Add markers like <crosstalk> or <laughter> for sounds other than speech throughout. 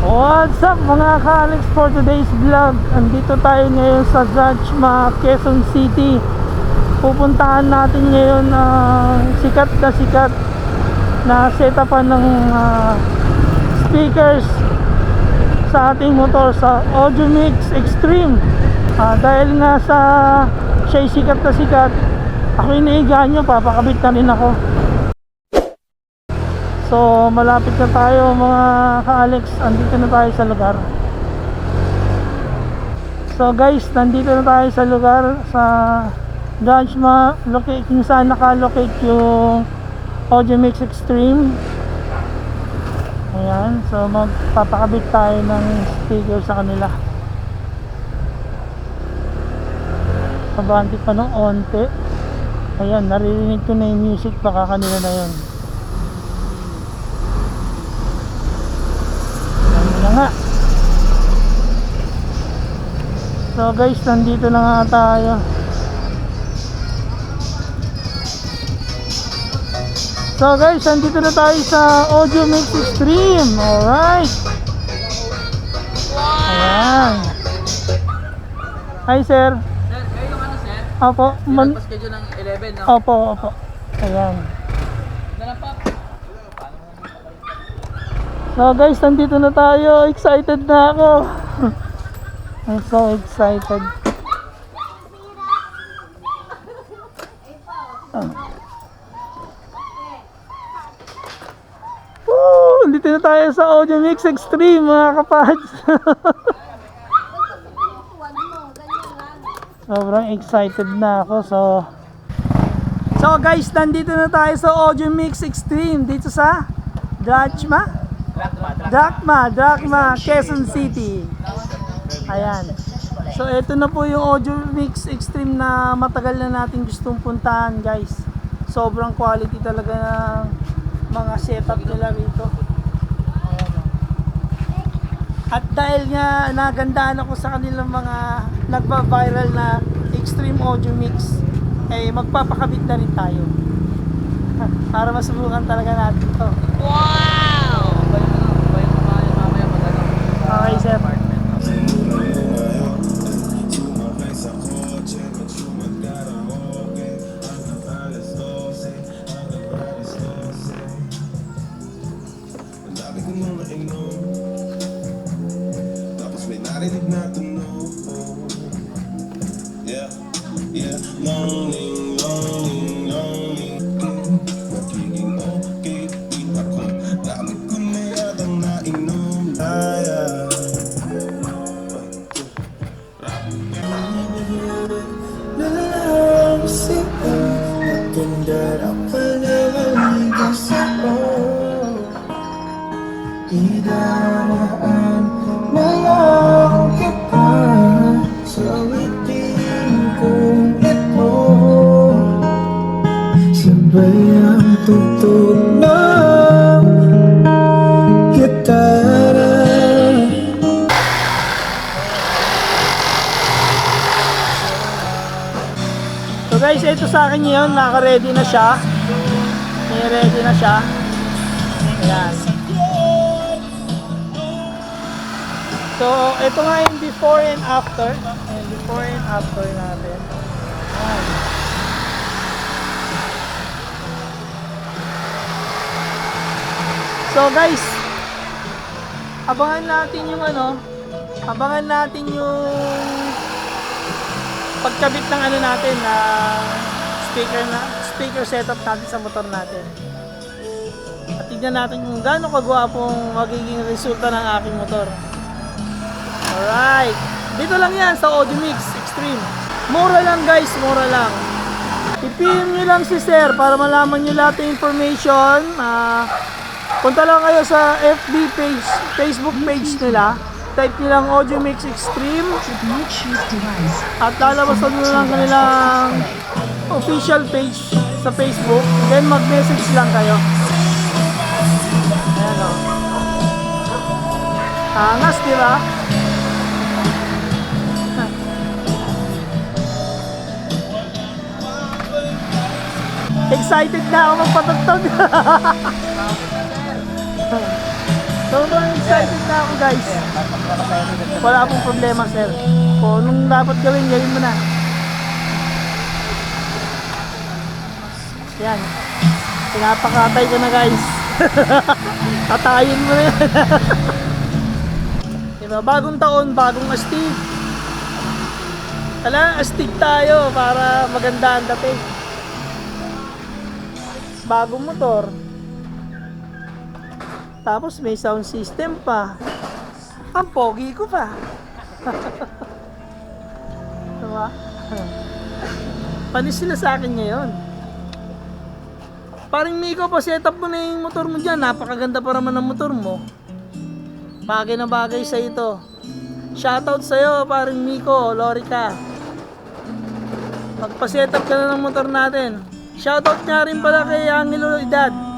What's up mga ka-Alex for today's vlog? Andito tayo ngayon sa Judgma, Quezon City. Pupuntahan natin ngayon ang sikat na sikat na setupan ng ah, speakers sa ating motor sa Audio Mix Extreme. Ah, dahil nga sa siya'y sikat na sikat, ako iniigaan nyo, papakabit na rin ako. So, malapit na tayo mga ka-Alex. Andito na tayo sa lugar. So guys, nandito na tayo sa lugar sa Judgma, locate, kung saan nakalocate yung Audio Mix Extreme. Ayan, so magpapakabit tayo ng speaker sa kanila. Kabanti pa ng onte. Ayan, naririnig ko na yung music, baka kanila na yun. Na nga. So guys, nandito na nga tayo. So guys, nandito na tayo sa Audio Mix Extreme. Alright. Ayan. Hi sir. Sir, kayo yung ano sir? Opo. Man schedule ng 11, no? Opo, opo. Ayan. Dalang pa. So guys, nandito na tayo. Excited na ako. <laughs> I'm so excited. Woo! Nandito na tayo sa Audio Mix Extreme mga kapads. <laughs> Sobrang excited na ako. So, so guys, nandito na tayo sa Audio Mix Extreme dito sa Drachma. Drachma, Drachma, Quezon City. Ayan. So ito na po yung Audio Mix Extreme na matagal na natin gustong puntahan guys. Sobrang quality talaga ng mga setup nila rito. At dahil nga nagandaan ako sa kanilang mga nagba-viral na Extreme Audio Mix, eh magpapakabit na rin tayo. Para masubukan talaga natin to. Bayan Tapos may narinig Sabay ang tugtog ng gitara So guys, ito sa akin ngayon, naka-ready na siya. May ready na siya. Ayan. So, ito nga yung before and after. Before and after natin. Ayan. So guys, abangan natin yung ano, abangan natin yung pagkabit ng ano natin na speaker na speaker setup natin sa motor natin. At tignan natin kung gaano kagwapong magiging resulta ng aking motor. Alright. Dito lang yan sa Audio Mix Extreme. Mura lang guys, mura lang. I-PM nyo lang si Sir para malaman nyo lahat ng information. Ah, punta lang kayo sa FB page, Facebook page nila. Type nyo lang Audio Mix Extreme. At lalabas nyo lang kanilang official page sa Facebook. Then mag-message lang kayo. Ayan o. Angas, di ba? <laughs> Excited na ako magpatugtog. <laughs> Sobrang excited na ako guys. Wala akong problema sir. Kung anong dapat gawin, gawin mo na. Yan. Pinapakatay ko na guys. <laughs> Tatayin mo na yan. <laughs> diba? Bagong taon, bagong astig. Kailangan astig tayo para maganda ang dating. Bagong motor. Tapos may sound system pa. Ang pogi ko pa. diba? Panis sila sa akin ngayon. Paring Miko, pa setup mo na yung motor mo dyan. Napakaganda pa naman ng motor mo. Bagay na bagay sa ito. Shoutout sa'yo, paring Miko, Lorica. Magpa-setup ka na ng motor natin. Shoutout nga rin pala kay Angelo Edad.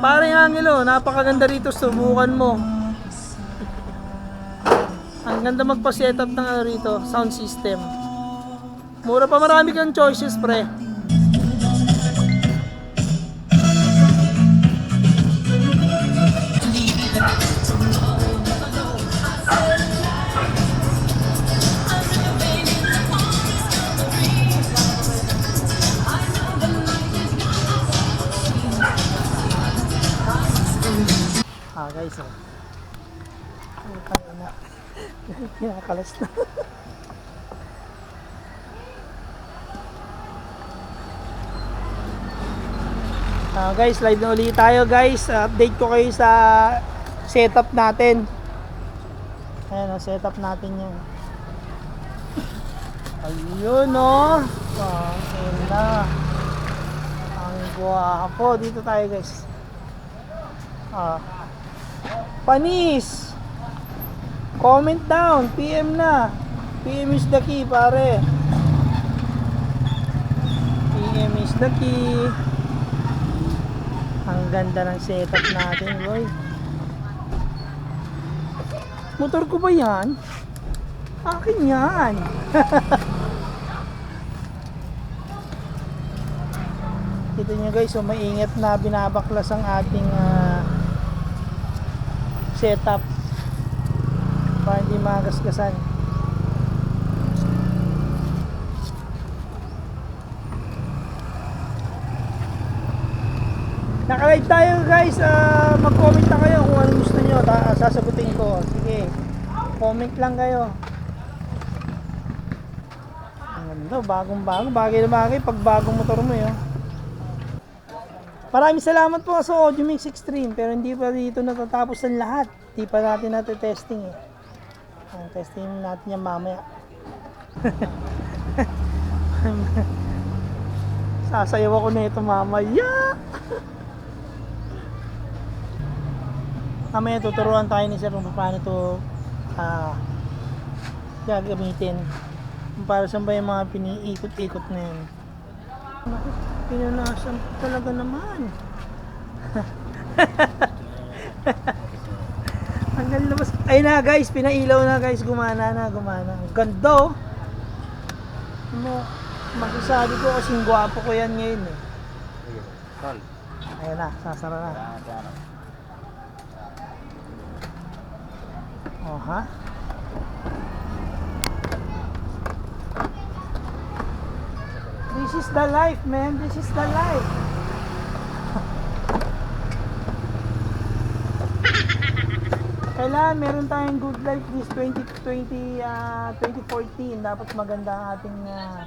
Paring Angelo, napakaganda rito. Subukan mo. Ang ganda magpa-setup ng rito, sound system. Mura pa marami kang choices, pre. Kaya na. Kinakalas na. Ah, guys, live na ulit tayo guys. Update ko kayo sa setup natin. Ayan, oh, setup natin yan. Ayun, oh. Ah, ayun na. Ang guwapo. Dito tayo guys. Ah. Panis! Comment down, PM na. PM is the key, pare. PM is the key. Ang ganda ng setup natin, boy. Motor ko ba yan? Akin yan. <laughs> Kita nyo guys, so maingat na binabaklas ang ating ah, setup para hindi magasgasan. Naka-live tayo guys, Ah, mag-comment na kayo kung anong gusto nyo, Ta- sasagutin ko. Sige, comment lang kayo. Ganda, bagong bago, bagay na bagay pag bagong motor mo yun. Maraming salamat po sa Audio Mix Extreme pero hindi pa dito natatapos ang lahat. Hindi pa natin natin-testing eh. Testing natin yan mamaya. <laughs> Sasayaw ako na ito mamaya. mamaya tuturuan tayo ni Sir kung paano ito ah, gagamitin. Para saan ba yung mga piniikot-ikot na yan. Pinunasan talaga naman. <laughs> Hanggang labas. Ay na guys, pinailaw na guys. Gumana na, gumana. Ganda oh. Mo, masasabi ko kasing gwapo ko yan ngayon eh. Ayun na, sasara na. Oh ha? This is the life, man. This is the life. Kailangan meron tayong good life this 2020 ah, 2014. Dapat maganda ang ating ah,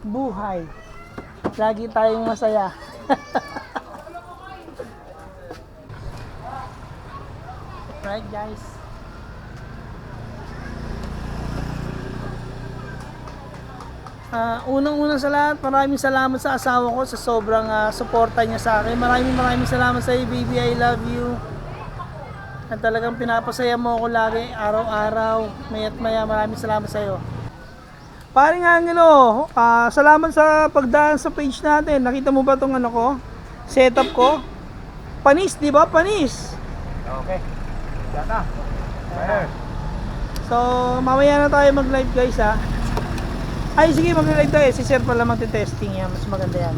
buhay. Lagi tayong masaya. <laughs> right, guys? Ah, unang-unang sa lahat, maraming salamat sa asawa ko sa sobrang ah, suporta niya sa akin. Maraming maraming salamat sa iyo, baby. I love you. At talagang pinapasaya mo ako lagi, araw-araw. Mayat maya, maraming salamat sa iyo. Paring Angelo, ah, salamat sa pagdaan sa page natin. Nakita mo ba tong ano ko? Setup ko? Panis, di ba? Panis. Okay. Sana. So, mamaya na tayo mag-live guys ha. Ay, sige, mag-live tayo. Si Sir pala magte-testing yan. Mas maganda yan.